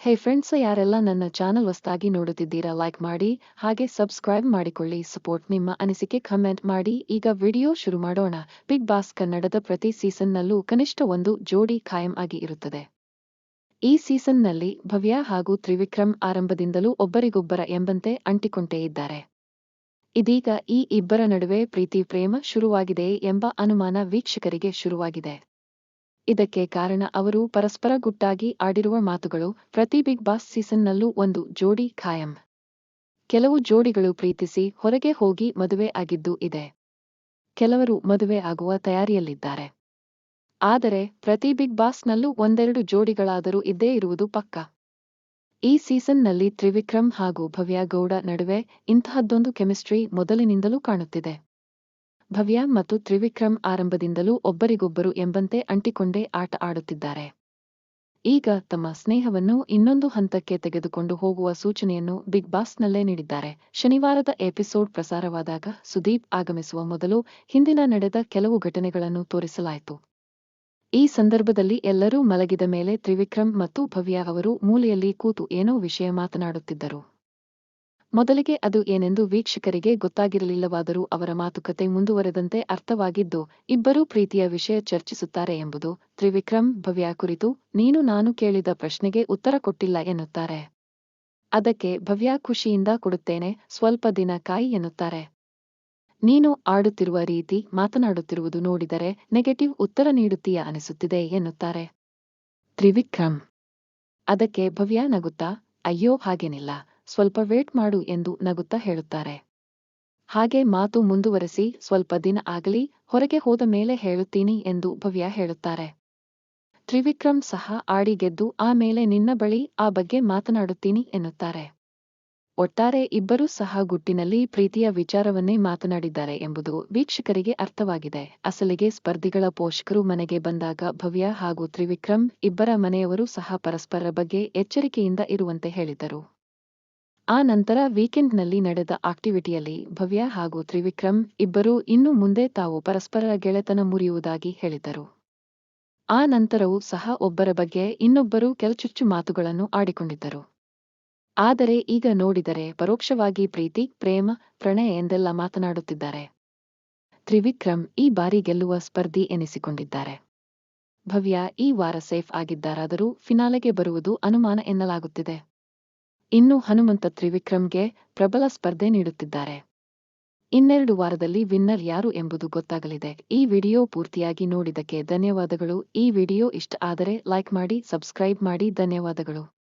ಹೇ friends ಯಾರೆಲ್ಲ ನನ್ನ channel ಹೊಸ್ದಾಗಿ ನೋಡುತ್ತಿದ್ದೀರಾ ಲೈಕ್ ಮಾಡಿ, ಹಾಗೆ ಸಬ್ಸ್ಕ್ರೈಬ್ ಮಾಡಿಕೊಳ್ಳಿ ಸಪೋರ್ಟ್ ನಿಮ್ಮ ಅನಿಸಿಕೆ ಕಮೆಂಟ್ ಮಾಡಿ. ಈಗ ವಿಡಿಯೋ ಶುರು ಮಾಡೋಣ. ಬಿಗ್ ಬಾಸ್ ಕನ್ನಡದ ಪ್ರತಿ ಸೀಸನ್ನಲ್ಲೂ ಕನಿಷ್ಠ ಒಂದು ಜೋಡಿ ಖಾಯಂ ಆಗಿ ಇರುತ್ತದೆ. ಈ ಸೀಸನ್ನಲ್ಲಿ ಭವ್ಯ ಹಾಗೂ ತ್ರಿವಿಕ್ರಮ್ ಆರಂಭದಿಂದಲೂ ಒಬ್ಬರಿಗೊಬ್ಬರ ಎಂಬಂತೆ ಅಂಟಿಕೊಂಡೇ ಇದ್ದಾರೆ. ಇದೀಗ ಈ ಇಬ್ಬರ ನಡುವೆ ಪ್ರೀತಿ, ಪ್ರೇಮ ಶುರುವಾಗಿದೆ ಎಂಬ ಅನುಮಾನ ವೀಕ್ಷಕರಿಗೆ ಶುರುವಾಗಿದೆ. ಇದಕ್ಕೆ ಕಾರಣ ಅವರು ಪರಸ್ಪರ ಗುಟ್ಟಾಗಿ ಆಡಿರುವ ಮಾತುಗಳು ಪ್ರತಿ ಬಿಗ್ ಬಾಸ್ ಸೀಸನ್ನಲ್ಲೂ ಒಂದು ಜೋಡಿ ಖಾಯಂ. ಕೆಲವು ಜೋಡಿಗಳು ಪ್ರೀತಿಸಿ ಹೊರಗೆ ಹೋಗಿ ಮದುವೆ ಆಗಿದ್ದು ಇದೆ. ಕೆಲವರು ಮದುವೆ ಆಗುವ ತಯಾರಿಯಲ್ಲಿದ್ದಾರೆ. ಆದರೆ ಪ್ರತಿ ಬಿಗ್ ಬಾಸ್ನಲ್ಲೂ ಒಂದೆರಡು ಜೋಡಿಗಳಾದರೂ ಇದ್ದೇ ಇರುವುದು ಪಕ್ಕ. ಈ ಸೀಸನ್ನಲ್ಲಿ ತ್ರಿವಿಕ್ರಮ್ ಹಾಗೂ ಭವ್ಯ ಗೌಡ ನಡುವೆ ಇಂತಹದ್ದೊಂದು ಕೆಮಿಸ್ಟ್ರಿ ಮೊದಲಿನಿಂದಲೂ ಕಾಣುತ್ತಿದೆ. ಭವ್ಯ ಮತ್ತು ತ್ರಿವಿಕ್ರಮ್ ಆರಂಭದಿಂದಲೂ ಒಬ್ಬರಿಗೊಬ್ಬರು ಎಂಬಂತೆ ಅಂಟಿಕೊಂಡೇ ಆಟ ಆಡುತ್ತಿದ್ದಾರೆ. ಈಗ ತಮ್ಮ ಸ್ನೇಹವನ್ನು ಇನ್ನೊಂದು ಹಂತಕ್ಕೆ ತೆಗೆದುಕೊಂಡು ಹೋಗುವ ಸೂಚನೆಯನ್ನು ಬಿಗ್ ಬಾಸ್ನಲ್ಲೇ ನೀಡಿದ್ದಾರೆ. ಶನಿವಾರದ ಎಪಿಸೋಡ್ ಪ್ರಸಾರವಾದಾಗ ಸುದೀಪ್ ಆಗಮಿಸುವ ಮೊದಲು ಹಿಂದಿನ ನಡೆದ ಕೆಲವು ಘಟನೆಗಳನ್ನು ತೋರಿಸಲಾಯಿತು. ಈ ಸಂದರ್ಭದಲ್ಲಿ ಎಲ್ಲರೂ ಮಲಗಿದ ಮೇಲೆ ತ್ರಿವಿಕ್ರಮ್ ಮತ್ತು ಭವ್ಯ ಅವರು ಮೂಲೆಯಲ್ಲಿ ಕೂತು ಏನೋ ವಿಷಯ ಮಾತನಾಡುತ್ತಿದ್ದರು. ಮೊದಲಿಗೆ ಅದು ಏನೆಂದು ವೀಕ್ಷಕರಿಗೆ ಗೊತ್ತಾಗಿರಲಿಲ್ಲವಾದರೂ ಅವರ ಮಾತುಕತೆ ಮುಂದುವರೆದಂತೆ ಅರ್ಥವಾಗಿದ್ದು, ಇಬ್ಬರೂ ಪ್ರೀತಿಯ ವಿಷಯ ಚರ್ಚಿಸುತ್ತಾರೆ ಎಂಬುದು ತ್ರಿವಿಕ್ರಮ್ ಭವ್ಯ ಕುರಿತು ನೀನು ನಾನು ಕೇಳಿದ ಪ್ರಶ್ನೆಗೆ ಉತ್ತರ ಕೊಟ್ಟಿಲ್ಲ ಎನ್ನುತ್ತಾರೆ. ಅದಕ್ಕೆ ಭವ್ಯ ಖುಷಿಯಿಂದ ಕೊಡುತ್ತೇನೆ, ಸ್ವಲ್ಪ ದಿನ ಕಾಯಿ ಎನ್ನುತ್ತಾರೆ. ನೀನು ಆಡುತ್ತಿರುವ ರೀತಿ ಮಾತನಾಡುತ್ತಿರುವುದು ನೋಡಿದರೆ ನೆಗೆಟಿವ್ ಉತ್ತರ ನೀಡುತ್ತೀಯ ಅನಿಸುತ್ತಿದೆ ಎನ್ನುತ್ತಾರೆ. ತ್ರಿವಿಕ್ರಮ್. ಅದಕ್ಕೆ ಭವ್ಯ ನಗುತ್ತಾ, ಅಯ್ಯೋ, ಹಾಗೇನಿಲ್ಲ. ಸ್ವಲ್ಪ ವೇಟ್ ಮಾಡು ಎಂದು ನಗುತ್ತಾ ಹೇಳುತ್ತಾರೆ. ಹಾಗೆ ಮಾತು ಮುಂದುವರೆಸಿ ಸ್ವಲ್ಪ ದಿನ ಆಗಲಿ ಹೊರಗೆ ಹೋದ ಮೇಲೆ ಹೇಳುತ್ತೀನಿ ಎಂದು ಭವ್ಯ ಹೇಳುತ್ತಾರೆ. ತ್ರಿವಿಕ್ರಮ್ ಸಹ ಆಡಿ ಗೆದ್ದು ಆಮೇಲೆ ನಿನ್ನ ಬಳಿ ಆ ಬಗ್ಗೆ ಮಾತನಾಡುತ್ತೀನಿ ಎನ್ನುತ್ತಾರೆ. ಒಟ್ಟಾರೆ ಇಬ್ಬರೂ ಸಹ ಗುಟ್ಟಿನಲ್ಲಿ ಪ್ರೀತಿಯ ವಿಚಾರವನ್ನೇ ಮಾತನಾಡಿದ್ದಾರೆ ಎಂಬುದು ವೀಕ್ಷಕರಿಗೆ ಅರ್ಥವಾಗಿದೆ. ಅಸಲಿಗೆ ಸ್ಪರ್ಧಿಗಳ ಪೋಷಕರು ಮನೆಗೆ ಬಂದಾಗ ಭವ್ಯ ಹಾಗೂ ತ್ರಿವಿಕ್ರಮ್ ಇಬ್ಬರ ಮನೆಯವರು ಸಹ ಪರಸ್ಪರರ ಬಗ್ಗೆ ಎಚ್ಚರಿಕೆಯಿಂದ ಇರುವಂತೆ ಹೇಳಿದರು. ಆ ನಂತರ ವೀಕೆಂಡ್ನಲ್ಲಿ ನಡೆದ ಆಕ್ಟಿವಿಟಿಯಲ್ಲಿ ಭವ್ಯ ಹಾಗೂ ತ್ರಿವಿಕ್ರಮ್ ಇಬ್ಬರೂ ಇನ್ನು ಮುಂದೆ ತಾವು ಪರಸ್ಪರರ ಗೆಳೆತನ ಮುರಿಯುವುದಾಗಿ ಹೇಳಿದರು. ಆ ನಂತರವೂ ಸಹ ಒಬ್ಬರ ಬಗ್ಗೆ ಇನ್ನೊಬ್ಬರು ಕೆಲಚುಚ್ಚು ಮಾತುಗಳನ್ನು ಆಡಿಕೊಂಡಿದ್ದರು. ಆದರೆ ಈಗ ನೋಡಿದರೆ ಪರೋಕ್ಷವಾಗಿ ಪ್ರೀತಿ, ಪ್ರೇಮ, ಪ್ರಣಯ ಎಂದೆಲ್ಲ ಮಾತನಾಡುತ್ತಿದ್ದಾರೆ. ತ್ರಿವಿಕ್ರಮ್ ಈ ಬಾರಿ ಗೆಲ್ಲುವ ಸ್ಪರ್ಧಿ ಎನಿಸಿಕೊಂಡಿದ್ದಾರೆ. ಭವ್ಯ ಈ ವಾರ ಸೇಫ್ ಆಗಿದ್ದಾರಾದರೂ ಫಿನಾಲೆಗೆ ಬರುವುದು ಅನುಮಾನ ಎನ್ನಲಾಗುತ್ತಿದೆ. ಇನ್ನು ಹನುಮಂತ ತ್ರಿವಿಕ್ರಮ್ಗೆ ಪ್ರಬಲ ಸ್ಪರ್ಧೆ ನೀಡುತ್ತಿದ್ದಾರೆ. ಇನ್ನೆರಡು ವಾರದಲ್ಲಿ ವಿನ್ನರ್ ಯಾರು ಎಂಬುದು ಗೊತ್ತಾಗಲಿದೆ. ಈ ವಿಡಿಯೋ ಪೂರ್ತಿಯಾಗಿ ನೋಡಿದಕ್ಕೆ ಧನ್ಯವಾದಗಳು. ಈ ವಿಡಿಯೋ ಇಷ್ಟ ಆದರೆ ಲೈಕ್ ಮಾಡಿ, ಸಬ್ಸ್ಕ್ರೈಬ್ ಮಾಡಿ. ಧನ್ಯವಾದಗಳು.